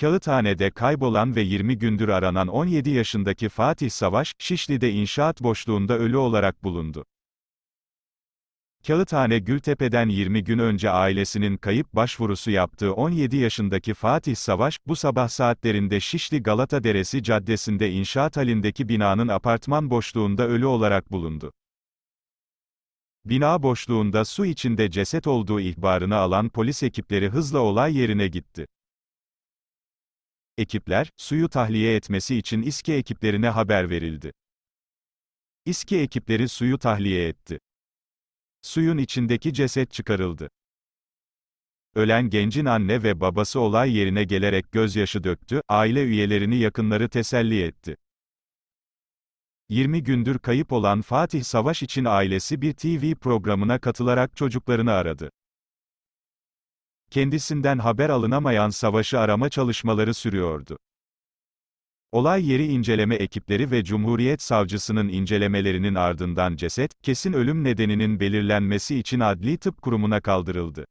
Kağıthane'de kaybolan ve 20 gündür aranan 17 yaşındaki Fatih Savaş, Şişli'de inşaat boşluğunda ölü olarak bulundu. Kağıthane Gültepe'den 20 gün önce ailesinin kayıp başvurusu yaptığı 17 yaşındaki Fatih Savaş, bu sabah saatlerinde Şişli Galata Deresi Caddesi'nde inşaat halindeki binanın apartman boşluğunda ölü olarak bulundu. Bina boşluğunda su içinde ceset olduğu ihbarını alan polis ekipleri hızla olay yerine gitti. Ekipler, suyu tahliye etmesi için İSKİ ekiplerine haber verildi. İSKİ ekipleri suyu tahliye etti. Suyun içindeki ceset çıkarıldı. Ölen gencin anne ve babası olay yerine gelerek gözyaşı döktü, aile üyelerini yakınları teselli etti. 20 gündür kayıp olan Fatih Savaş için ailesi bir TV programına katılarak çocuklarını aradı. Kendisinden haber alınamayan Savaş'ı arama çalışmaları sürüyordu. Olay yeri inceleme ekipleri ve Cumhuriyet Savcısının incelemelerinin ardından ceset, kesin ölüm nedeninin belirlenmesi için Adli Tıp Kurumu'na kaldırıldı.